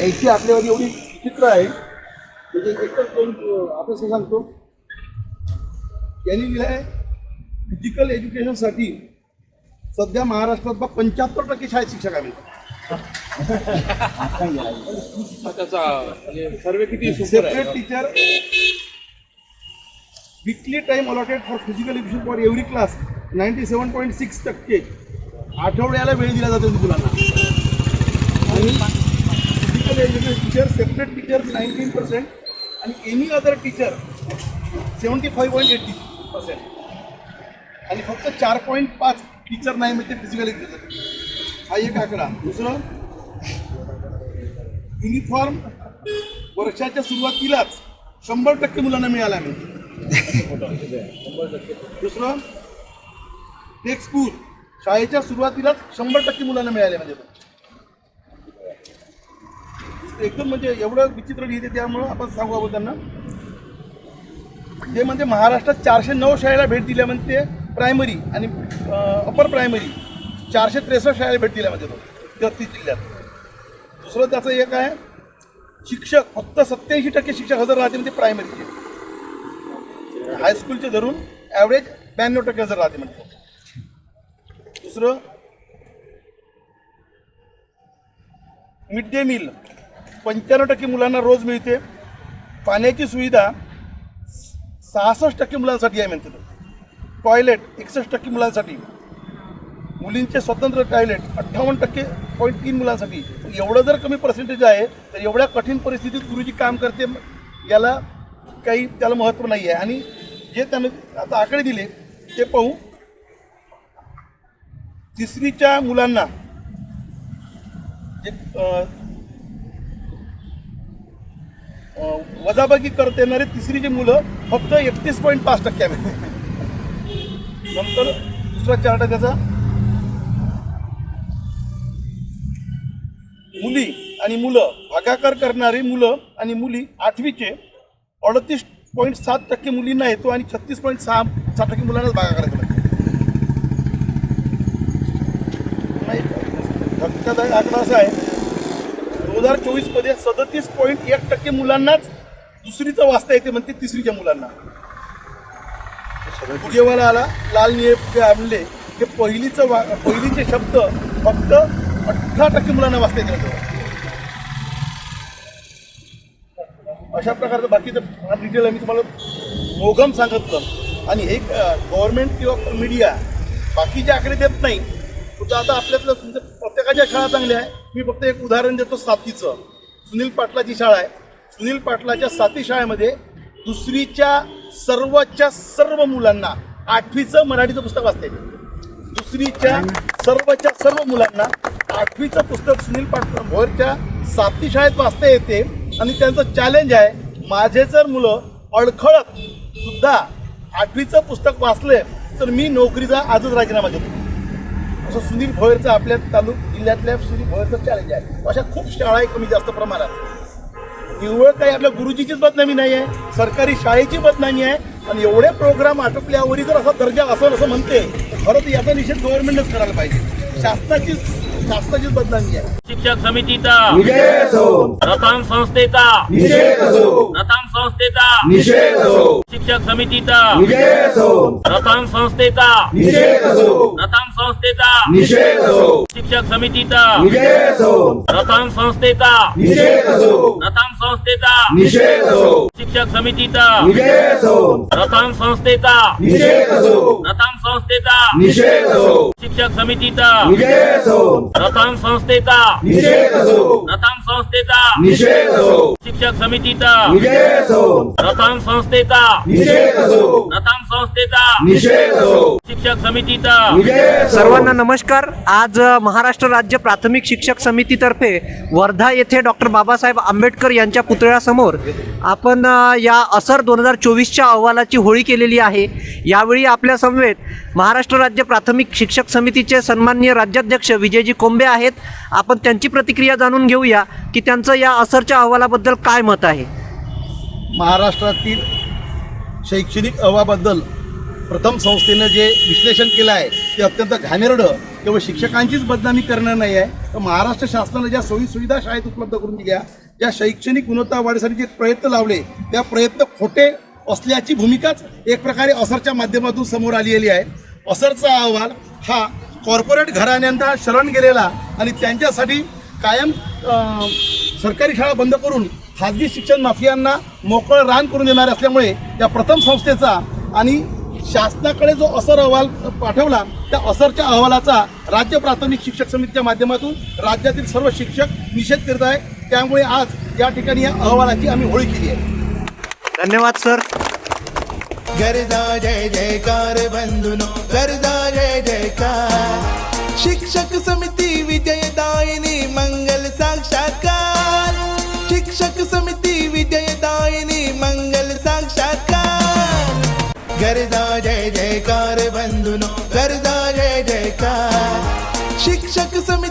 याची आकडेवारी एवढी विचित्र आहे. म्हणजे एकच दोन आपण असं सांगतो. यांनी लिहिलं आहे फिजिकल एज्युकेशनसाठी सध्या महाराष्ट्रात बा पंच्याहत्तर टक्के शाळेत शिक्षक त्याचा म्हणजे सर्वे किती सुपर आहे. Separate teacher weekly time allotted for physical education for every class ninety seven point six टक्के. आठवड्याला वेळ दिला जातो मुलांना. Physical education teacher separate teacher nineteen percent आणि any other teacher seventy five point eighty percent आणि फक्त चार पॉईंट पाच टीचर नाही म्हणजे फिजिकल एज्युकेशन हा एक आकडा. दुसरं युनिफॉर्म वर्षाच्या सुरुवातीलाच शंभर टक्के मुलांना मिळाला म्हणजे दुसरं टेक्स्ट स्कूल शाळेच्या सुरुवातीलाच शंभर टक्के मुलांना मिळाले म्हणजे एकदम म्हणजे एवढं विचित्र लिहिते त्यामुळं आपण सांगू आपण त्यांना. ते म्हणजे महाराष्ट्रात चारशे नऊ शाळेला भेट दिल्या म्हणजे प्रायमरी आणि अपर प्रायमरी चारशे त्रेसष्ट शाळेला भेट दिल्या म्हणजे तो तेहतीस जिल्ह्यात. दुसरं त्याचं एक आहे शिक्षक फक्त सत्याऐंशी टक्के शिक्षक हजर राहते म्हणजे प्रायमरीचे हायस्कूलचे धरून ॲव्हरेज ब्याण्णव टक्के हजर राहते म्हणजे दुसरं मिड डे मील पंच्याण्णव टक्के मुलांना रोज मिळते. पाण्याची सुविधा सहासष्ट टक्के मुलांसाठी आहे म्हणते टॉयलेट एकसष्ट टक्के मुलांसाठी. मुलींचे स्वतंत्र टॉयलेट अठ्ठावन्न टक्के पॉईंट तीन मुलांसाठी. एवढं जर कमी पर्सेंटेज आहे तर एवढ्या कठीण परिस्थितीत गुरुजी काम करते याला काही त्याला महत्त्व नाही आहे आणि जे त्यानं आता आकडे दिले ते पाहू. तिसरीच्या मुलांना जे वजाबाकी करता येणारे तिसरीची मुलं फक्त एकतीस पॉईंट पाच टक्के आहेत. नंतर दुसरा चार्ट आहे त्याचा. मुली आणि मुलं भागाकार करणारी मुलं आणि मुली आठवीचे अडतीस पॉईंट सात टक्के मुलींना येतो आणि छत्तीस पॉईंट सहा सात टक्के मुलांनाच भागाकार करतो नाही धक्कादायक आकडा असा आहे दोन हजार चोवीसमध्ये सदतीस पॉईंट एक टक्के मुलांनाच दुसरीचं वाचता येते म्हणते तिसरीच्या मुलांना. पुढेवाला आला लाल निळे फुगे आणले. हे पहिलीचं वा पहिलीचे शब्द फक्त अठरा टक्के मुलांना वाचता येते म्हणते. अशा प्रकारचं बाकीचं फार डिटेल मी तुम्हाला मोघम सांगितलं आणि हे गव्हर्नमेंट किंवा मीडिया बाकीचे आकडे देत नाही. सुद्धा आता आपल्यातलं तुमच्या प्रत्येकाच्या शाळा चांगल्या आहे मी फक्त एक उदाहरण देतो सातीचं सुनील पाटलाची शाळा आहे. सुनील पाटलाच्या साती शाळेमध्ये दुसरीच्या सर्वच्या सर्व मुलांना आठवीचं मराठीचं पुस्तक वाचते दुसरीच्या सर्वच्या सर्व मुलांना आठवीचं पुस्तक सुनील पाटला भोरच्या साती शाळेत वाचता येते आणि त्यांचं चॅलेंज आहे माझे जर मुलं अडखळत सुद्धा आठवीचं पुस्तक वाचले तर मी नोकरीचा आजच राजीनामा देतो. असं सुनील भोयरचं आपल्या तालुक जिल्ह्यातल्या सुनील भोयरचं चॅलेंज आहे. अशा खूप शाळा आहे कमी जास्त प्रमाणात. निव्वळ काही आपल्या गुरुजीचीच बदनामी नाही आहे सरकारी शाळेची बदनामी आहे आणि एवढे प्रोग्राम आटोपल्यावरही जर असा दर्जा असेल असं म्हणते खरं तर याचा निषेध गव्हर्नमेंटच करायला पाहिजे. शासनाची शासनाचीच बदनामी आहे शिक्षक समितीचा रतन संस्थेचा रतन संस्थेचा शिक्षक समितीचा रतन संस्थेचा रतन संस्थेचा शिक्षक समितीचा रतन संस्थेचा रतन संस्थेचा शिक्षक समितीचा रतन संस्थेचा रतन संस्थेचा. निषेध असो. शिक्षक समितीचा. विजय असो. रतन संस्थेचा. निषेध असो. रतन संस्थेचा. निषेध असो. शिक्षक समितीचा. विजय असो. रतन संस्थेचा. निषेध असो. रतन संस्थेचा. शिक्षक समितीचा. सर्वांना नमस्कार. आज महाराष्ट्र राज्य प्राथमिक शिक्षक समितीतर्फे वर्धा येथे डॉक्टर बाबासाहेब आंबेडकर यांच्या पुतळ्यासमोर आपण या असर दोन हजार चोवीसच्या अहवालाची होळी केलेली आहे. यावेळी आपल्या समवेत महाराष्ट्र राज्य प्राथमिक शिक्षक समितीचे सन्माननीय राज्याध्यक्ष विजयजी कोंबे आहेत. आपण त्यांची प्रतिक्रिया जाणून घेऊया की त्यांचं या असरच्या अहवालाबद्दल काय मत आहे? महाराष्ट्रातील शैक्षणिक अहवाबद्दल प्रथम संस्थेनं जे विश्लेषण केलं आहे ते अत्यंत घाणेरडं केवळ शिक्षकांचीच बदनामी करणं नाही आहे. तर महाराष्ट्र शासनानं ज्या सोयी सुविधा शाळेत उपलब्ध करून दिल्या ज्या शैक्षणिक गुणवत्ता वाढीसाठी जे प्रयत्न लावले त्या प्रयत्न खोटे असल्याची भूमिकाच एक प्रकारे असरच्या माध्यमातून समोर आलेली आहे. असरचा अहवाल हा कॉर्पोरेट घराण्यांना शरण गेलेला आणि त्यांच्यासाठी कायम सरकारी शाळा बंद करून खाजगी शिक्षण माफियांना मोकळं रान करून देणार असल्यामुळे या प्रथम संस्थेचा आणि शासनाकडे जो असर अहवाल पाठवला त्या असरच्या अहवालाचा राज्य प्राथमिक शिक्षक समितीच्या माध्यमातून राज्यातील सर्व शिक्षक निषेध करत आहे त्यामुळे आज या ठिकाणी या अहवालाची आम्ही होळी केली आहे. धन्यवाद सर. गरजा जय जयकार बंधुनो गरजा जय जयकार. शिक्षक समिती विजयदायिनी गरजा जय जयकार बंधुनो गरजा जय जयकार. शिक्षक समिती